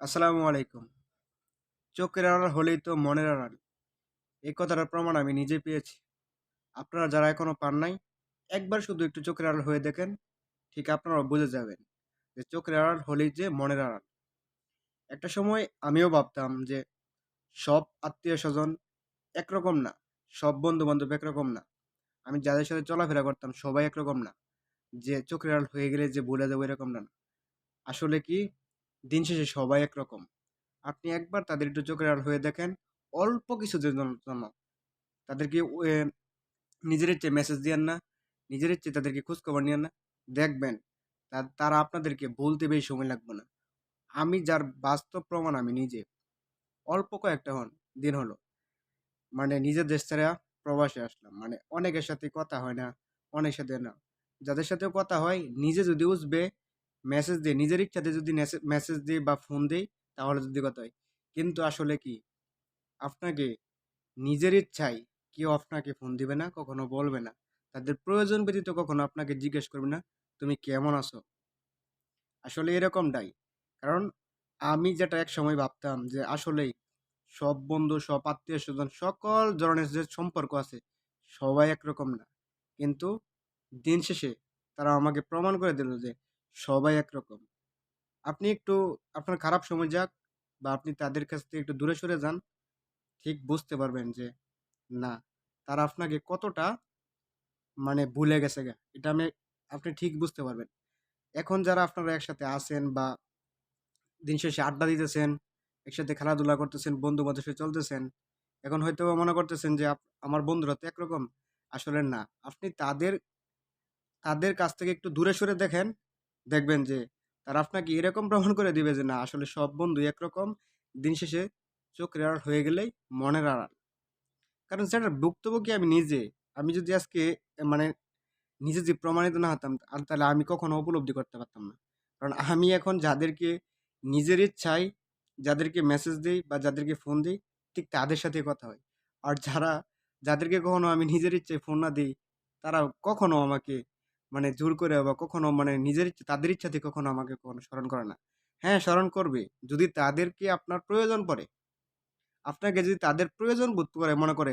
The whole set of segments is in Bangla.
আসসালামু আলাইকুম। চোখের আড়াল হলেই তো মনের আড়াল। এই কথাটার প্রমাণ আমি নিজে পেয়েছি। আপনারা যারা এখনও পান নাই, একবার শুধু একটু চোখের আড়াল হয়ে দেখেন, ঠিক আপনারা বুঝে যাবেন যে চোখের আড়াল হলেই যে মনের আড়াল। একটা সময় আমিও ভাবতাম যে সব আত্মীয় স্বজন একরকম না, সব বন্ধু বান্ধব একরকম না। আমি যাদের সাথে চলাফেরা করতাম সবাই একরকম না, যে চোখের আড়াল হয়ে গেলে যে ভুলে যাব এরকম না। আসলে কি দিন শেষে সবাই একরকম। আপনি একবার তাদের একটু চোখের আড়াল হয়ে দেখেন, অল্প জন- জন্য তাদেরকে নিজের ইচ্ছে মেসেজ দিয়েন না, নিজের ইচ্ছে তাদেরকে খোঁজখবর নিয়েন না। দেখবেন তারা আপনাদেরকে বলতে বেশি সময় লাগবে না। আমি যার বাস্তব প্রমাণ আমি নিজে। অল্প কয়েকটা হন, দিন হলো। মানে নিজের দেশ ছাড়া প্রবাসে আসলাম। মানে অনেকের সাথে কথা হয় না অনেক সাথে না। যাদের সাথেও কথা হয়, নিজে যদি উঠবে মেসেজ দিয়ে নিজের ইচ্ছাতে যদি মেসেজ দিই বা ফোন দিই, তাহলে যদি কথা হয়। কিন্তু আসলে কি? আপনাকে নিজের ইচ্ছায় কেউ আপনাকে ফোন দিবে না, কখনো বলবে না। তাদের প্রয়োজন ব্যতীত কখনো আপনাকে জিজ্ঞেস করবে না, তুমি কেমন আছো? আসলে এরকমটাই। কারণ আমি যেটা এক সময় ভাবতাম যে আসলেই সব বন্ধু, সব আত্মীয় স্বজন সকল ধরনের যে সম্পর্ক আছে, সবাই একরকম না। কিন্তু দিন শেষে তারা আমাকে প্রমাণ করে দিল যে সবাই একরকম। আপনি একটু, আপনার খারাপ সময় যাক বা আপনি তাদের কাছ থেকে একটু দূরে সরে যান, ঠিক বুঝতে পারবেন যে, না, তারা আপনাকে কতটা মানে ভুলে গেছে গা। এটা আমি, আপনি ঠিক বুঝতে পারবেন। এখন যারা আপনারা একসাথে আছেন বা দিন শেষে আড্ডা দিতেছেন, একসাথে খেলাধুলা করতেছেন বন্ধু বান্ধবের সাথে চলতেছেন, এখন হয়তো মনে করতেছেন যে আমার বন্ধুরা তো একরকম। আসলে না, আপনি তাদের তাদের কাছ থেকে একটু দূরে সরে দেখেন দেখবেন যে, তারা আপনাকে এরকম প্রমাণ করে দিবে যে, না, আসলে সব বন্ধু একরকম। দিন শেষে চোখের আড়াল হয়ে গেলেই মনের আড়াল। কারণ সেটার ভুক্তভোগী আমি নিজে। আমি যদি আজকে মানে নিজে যে প্রমাণিত না হতাম, আর তাহলে আমি কখনো উপলব্ধি করতে পারতাম না। কারণ আমি এখন যাদেরকে নিজের ইচ্ছায়, যাদেরকে মেসেজ দিই বা যাদেরকে ফোন দিই, ঠিক তাদের সাথে কথা হয়। আর যারা, যাদেরকে কখনো আমি নিজের ইচ্ছায় ফোন না দিই তারা কখনো আমাকে মানে জোর করে বা কখনো মানে নিজের ইচ্ছে, তাদের ইচ্ছাতে কখনো আমাকে কখনো স্মরণ করে না। হ্যাঁ স্মরণ করবে। যদি তাদেরকে আপনার প্রয়োজন পড়ে, আপনাকে যদি তাদের প্রয়োজন বোধ করে, মনে করে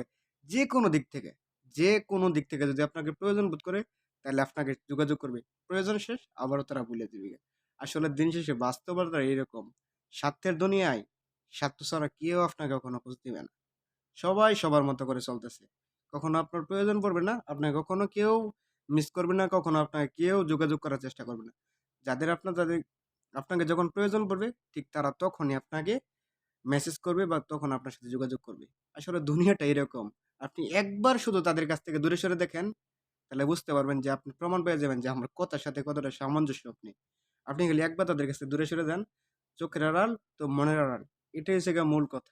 যে কোনো দিক থেকে, যে কোনো দিক থেকে যদি আপনাকে প্রয়োজন বোধ করে, তাহলে আপনাকে যোগাযোগ করবে। প্রয়োজন শেষ, আবারও তারা ভুলে দিবে। আসলে দিন শেষে বাস্তবতা এইরকম। স্বার্থের দুনিয়ায় স্বার্থ ছাড়া কেউ আপনাকে কখনো খোঁজ দিবে না। সবাই সবার মতো করে চলতেছে। কখনো আপনার প্রয়োজন পড়বে না, আপনাকে কখনো কেউ মিস করবে না কখনো আপনাকে কেউ যোগাযোগ করার চেষ্টা করবে না। যাদের আপনার, যাদের আপনাকে যখন প্রয়োজন পড়বে, ঠিক তারা তখনই আপনাকে মেসেজ করবে বা তখন আপনার সাথে যোগাযোগ করবে। আসলে দুনিয়াটা এরকম। আপনি একবার শুধু তাদের কাছ থেকে দূরে সরে দেখেন, তাহলে বুঝতে পারবেন যে আপনি প্রমাণ পেয়ে যাবেন যে আমার কথার সাথে কতটা সামঞ্জস্য আপনি। আপনি খালি একবার তাদের কাছে দূরে সরে যান, চোখের আড়াল তো মনের আড়াল। এটাই হচ্ছে মূল কথা।